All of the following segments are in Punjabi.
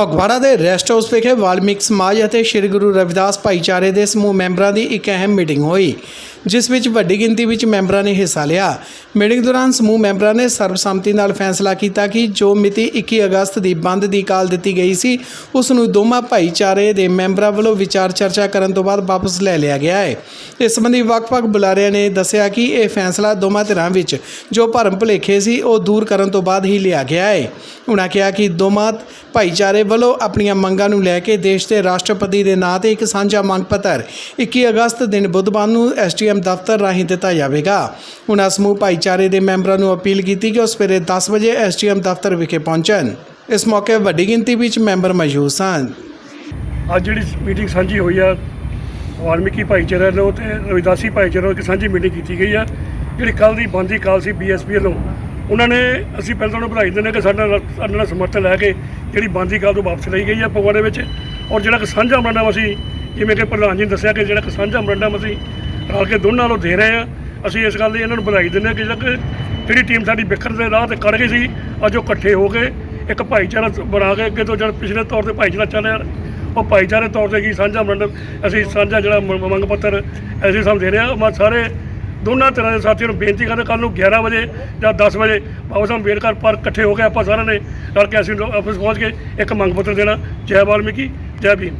ਫਗਵਾੜਾ ਦੇ ਰੈਸਟ ਹਾਊਸ ਵਿਖੇ ਵਾਲਮੀਕ ਸਮਾਜ ਅਤੇ ਸ੍ਰੀ ਗੁਰੂ ਰਵਿਦਾਸ ਭਾਈਚਾਰੇ ਦੇ ਸਮੂਹ ਮੈਂਬਰਾਂ ਦੀ ਇੱਕ ਅਹਿਮ ਮੀਟਿੰਗ ਹੋਈ। ਜਿਸ ਵਿੱਚ ਵੱਡੀ ਗਿਣਤੀ ਵਿੱਚ ਮੈਂਬਰਾਂ ਨੇ ਹਿੱਸਾ ਲਿਆ। ਮੀਟਿੰਗ ਦੌਰਾਨ ਸਮੂਹ ਮੈਂਬਰਾਂ ਨੇ ਸਰਬਸੰਮਤੀ ਨਾਲ ਫੈਸਲਾ ਕੀਤਾ ਕਿ ਜੋ ਮਿਤੀ 21 ਅਗਸਤ ਦੀ ਬੰਦ ਦੀ ਕਾਲ ਦਿੱਤੀ ਗਈ ਸੀ, ਉਸ ਨੂੰ ਦੋਵਾਂ ਭਾਈਚਾਰੇ ਦੇ ਮੈਂਬਰਾਂ ਵੱਲੋਂ ਵਿਚਾਰ ਚਰਚਾ ਕਰਨ ਤੋਂ ਬਾਅਦ ਵਾਪਸ ਲੈ ਲਿਆ ਗਿਆ ਹੈ। ਇਸ ਸੰਬੰਧੀ ਵੱਖ-ਵੱਖ ਬੁਲਾਰਿਆਂ ਨੇ ਦੱਸਿਆ ਕਿ ਇਹ ਫੈਸਲਾ ਦੋਵਾਂ ਧਿਰਾਂ ਵਿੱਚ ਜੋ ਭਰਮ ਭੁਲੇਖੇ ਸੀ, ਉਹ ਦੂਰ ਕਰਨ ਤੋਂ ਬਾਅਦ ਹੀ ਲਿਆ ਗਿਆ ਹੈ। ਉਹਨਾਂ ਕਿਹਾ ਕਿ ਦੋਵਾਂ ਭਾਈਚਾਰੇ ਵੱਲੋਂ ਆਪਣੀਆਂ ਮੰਗਾਂ ਨੂੰ ਲੈ ਕੇ ਦੇਸ਼ ਦੇ ਰਾਸ਼ਟਰਪਤੀ ਦੇ ਨਾਂ ਤੇ ਇੱਕ ਸਾਂਝਾ ਮੰਗ ਪੱਤਰ 21 ਅਗਸਤ ਦਿਨ ਬੁੱਧਵਾਰ ਨੂੰ ਐਸਟੀਐਮ ਦਫ਼ਤਰ ਰਾਹੀਂ ਦਿੱਤਾ ਜਾਵੇਗਾ। ਉਹਨਾਂ ਸਮੂਹ ਭਾਈਚਾਰੇ ਦੇ ਮੈਂਬਰਾਂ ਨੂੰ ਅਪੀਲ ਕੀਤੀ ਕਿ ਉਹ ਸਵੇਰੇ 10 ਵਜੇ ਐਸਟੀਐਮ ਦਫ਼ਤਰ ਵਿਖੇ ਪਹੁੰਚਣ। ਇਸ ਮੌਕੇ ਵੱਡੀ ਗਿਣਤੀ ਵਿੱਚ ਮੈਂਬਰ ਮੌਜੂਦ ਸਨ। ਅੱਜ ਜਿਹੜੀ ਮੀਟਿੰਗ ਸਾਂਝੀ ਹੋਈ ਆ, ਵਾਲਮੀਕੀ ਭਾਈਚਾਰੇ ਨੂੰ ਤੇ ਰਵਿਦਾਸੀ ਭਾਈਚਾਰੇ ਨੂੰ ਇੱਕ ਸਾਂਝੀ ਮੀਟਿੰਗ ਕੀਤੀ ਗਈ ਆ। ਜਿਹੜੀ ਕੱਲ ਦੀ ਬੰਦੀ ਕਾਲ ਸੀ ਬੀਐਸਪੀ ਵੱਲੋਂ, ਉਹਨਾਂ ਨੇ ਅਸੀਂ ਪਹਿਲਾਂ ਉਹਨਾਂ ਨੂੰ ਵਧਾਈ ਦਿੰਦੇ ਹਾਂ ਕਿ ਸਾਡਾ ਨਾਲ- ਸਾਡੇ ਨਾਲ ਸਮਰਥਨ ਲੈ ਕੇ ਜਿਹੜੀ ਬੰਦੀ ਕਾਲ ਤੋਂ ਵਾਪਸ ਲਈ ਗਈ ਆ ਪਗਵਾੜੇ ਵਿੱਚ। ਔਰ ਜਿਹੜਾ ਕਿ ਸਾਂਝਾ ਮਰੰਡਮ ਅਸੀਂ, ਜਿਵੇਂ ਕਿ ਪ੍ਰਧਾਨ ਜੀ ਨੇ ਦੱਸਿਆ ਕਿ ਜਿਹੜਾ ਕਿ ਸਾਂਝਾ ਮਰੰਡਮ ਅਸੀਂ ਰਲ ਕੇ ਦੋਨਾਂ ਨੂੰ ਦੇ ਰਹੇ ਆ ਅਸੀਂ ਇਸ ਗੱਲ ਦੀ ਇਹਨਾਂ ਨੂੰ ਵਧਾਈ ਦਿੰਦੇ ਹਾਂ ਕਿ ਜਿਹੜਾ ਜਿਹੜੀ ਟੀਮ ਸਾਡੀ ਵਿਖਰ ਦੇ ਰਾਹ ਤੇ ਕਰ ਗਈ ਸੀ, ਅੱਜ ਉਹ ਇਕੱਠੇ ਹੋ ਕੇ ਇੱਕ ਭਾਈਚਾਰਾ ਬਣਾ ਕੇ ਅੱਗੇ ਤੋਂ ਜਿਹੜਾ ਪਿਛਲੇ ਤੌਰ ਤੇ ਭਾਈਚਾਰਾ ਚੱਲਿਆ ਉਹ ਭਾਈਚਾਰੇ ਤੌਰ ਤੇ ਕੀ ਸਾਂਝਾ ਮੰਡਲ ਅਸੀਂ ਸਾਂਝਾ ਜਿਹੜਾ ਮੰਗ ਪੱਤਰ ਅਸੀਂ ਸਭ ਦੇ ਰਹੇ ਹਾਂ। ਮੈਂ ਸਾਰੇ ਦੋਨਾਂ ਤਰ੍ਹਾਂ ਦੇ ਸਾਥੀਆਂ ਨੂੰ ਬੇਨਤੀ ਕਰਦਾ ਕੱਲ ਨੂੰ 11 ਵਜੇ ਜਾਂ 10 ਵਜੇ ਬਾਬਾ ਸਾਹਿਬ ਅੰਬੇਡਕਰ ਪਾਰਕ ਇਕੱਠੇ ਹੋ ਕੇ ਆਪਾਂ ਸਾਰਿਆਂ ਨੇ ਰਲ ਕੇ ਅਸੀਂ ਆਫਿਸ ਪਹੁੰਚ ਕੇ ਇੱਕ ਮੰਗ ਪੱਤਰ ਦੇਣਾ। ਜੈ ਵਾਲਮੀਕੀ, ਜੈ ਭੀਮ।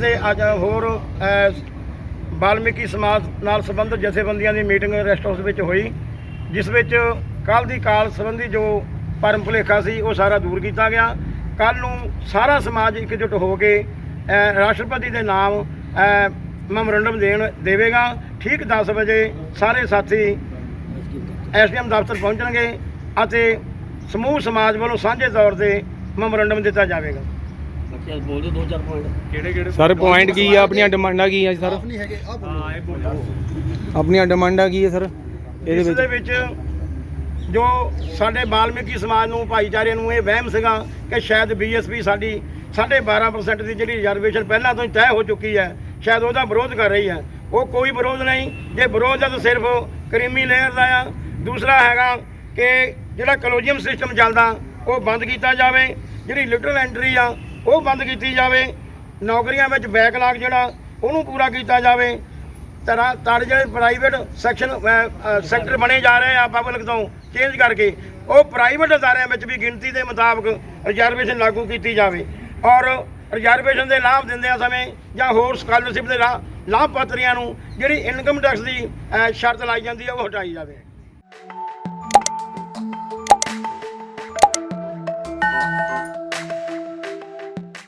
ਤੇ ਅੱਜ ਹੋਰ ਬਾਲਮੀਕੀ ਸਮਾਜ ਨਾਲ ਸੰਬੰਧਿਤ ਜਥੇਬੰਦੀਆਂ ਦੀ ਮੀਟਿੰਗ ਰੈਸਟ ਹਾਊਸ ਵਿੱਚ ਹੋਈ, ਜਿਸ ਵਿੱਚ ਕੱਲ ਦੀ ਕਾਲ ਸੰਬੰਧੀ ਜੋ ਭਰਮ ਭੁਲੇਖਾ ਸੀ, ਉਹ ਸਾਰਾ ਦੂਰ ਕੀਤਾ ਗਿਆ। ਕੱਲ ਨੂੰ ਸਾਰਾ ਸਮਾਜ ਇਕਜੁੱਟ ਹੋ ਕੇ ਰਾਸ਼ਟਰਪਤੀ ਦੇ ਨਾਮ ਮੈਮੋਰੰਡਮ ਦੇਣ ਦੇਵੇਗਾ। ਠੀਕ 10 ਵਜੇ ਸਾਰੇ ਸਾਥੀ ਐਸਡੀਐਮ ਦਫ਼ਤਰ ਪਹੁੰਚਣਗੇ ਅਤੇ ਸਮੂਹ ਸਮਾਜ ਵੱਲੋਂ ਸਾਂਝੇ ਤੌਰ ਤੇ ਮੈਮੋਰੰਡਮ ਦਿੱਤਾ ਜਾਵੇਗਾ। ਸਰ ਪੁਆਇੰਟ ਕੀ ਆ? ਆਪਣੀਆਂ ਡਿਮਾਂਡਾਂ ਕੀ ਆ ਜੀ ਸਰ ਆਪਣੀਆਂ ਡਿਮਾਂਡਾਂ ਕੀ ਆ ਸਰ ਇਹਦੇ ਇਸ ਦੇ ਵਿੱਚ। ਵਿੱਚ ਜੋ ਸਾਡੇ ਬਾਲਮੀਕੀ ਸਮਾਜ ਨੂੰ ਭਾਈਚਾਰੇ ਨੂੰ ਇਹ ਵਹਿਮ ਸੀਗਾ ਕਿ ਸ਼ਾਇਦ ਬੀਐਸਪੀ ਸਾਡੀ 12.5% ਦੀ ਜਿਹੜੀ ਰਿਜ਼ਰਵੇਸ਼ਨ ਪਹਿਲਾਂ ਤੋਂ ਹੀ ਤੈਅ ਹੋ ਚੁੱਕੀ ਹੈ ਸ਼ਾਇਦ ਉਹਦਾ ਵਿਰੋਧ ਕਰ ਰਹੀ ਹੈ। ਉਹ ਕੋਈ ਵਿਰੋਧ ਨਹੀਂ। ਜੇ ਵਿਰੋਧ ਹੈ ਤਾਂ ਸਿਰਫ ਕਰੀਮੀ ਲੇਅਰ ਦਾ ਆ। ਦੂਸਰਾ ਹੈਗਾ ਕਿ ਜਿਹੜਾ ਕਲੋਜੀਅਮ ਸਿਸਟਮ ਚੱਲਦਾ ਉਹ ਬੰਦ ਕੀਤਾ ਜਾਵੇ। ਜਿਹੜੀ ਲਿਟਰਲ ਐਂਟਰੀ ਆ ਉਹ ਬੰਦ ਕੀਤੀ ਜਾਵੇ, ਨੌਕਰੀਆਂ ਵਿੱਚ ਬੈਕਲਾਗ ਜਿਹੜਾ, ਉਹਨੂੰ ਪੂਰਾ ਕੀਤਾ ਜਾਵੇ। ਤਰ੍ਹਾਂ ਤਰ ਜਿਹੜੇ ਪ੍ਰਾਈਵੇਟ ਸੈਕਸ਼ਨ ਸੈਕਟਰ ਬਣੇ ਜਾ ਰਹੇ ਆ ਪਬਲਿਕ ਤੋਂ ਚੇਂਜ ਕਰਕੇ, ਉਹ ਪ੍ਰਾਈਵੇਟ ਅਦਾਰਿਆਂ ਵਿੱਚ ਵੀ ਗਿਣਤੀ ਦੇ ਮੁਤਾਬਕ ਰਿਜ਼ਰਵੇਸ਼ਨ ਲਾਗੂ ਕੀਤੀ ਜਾਵੇ। ਔਰ ਰਿਜ਼ਰਵੇਸ਼ਨ ਦੇ ਲਾਭ ਦਿੰਦਿਆਂ ਸਮੇਂ ਜਾਂ ਹੋਰ ਸਕਾਲਰਸ਼ਿਪ ਦੇ ਲਾ- ਲਾਭ ਪਾਤਰੀਆਂ ਨੂੰ ਜਿਹੜੀ ਇਨਕਮ ਟੈਕਸ ਦੀ ਸ਼ਰਤ ਲਾਈ ਜਾਂਦੀ ਹੈ ਉਹ ਹਟਾਈ ਜਾਵੇ।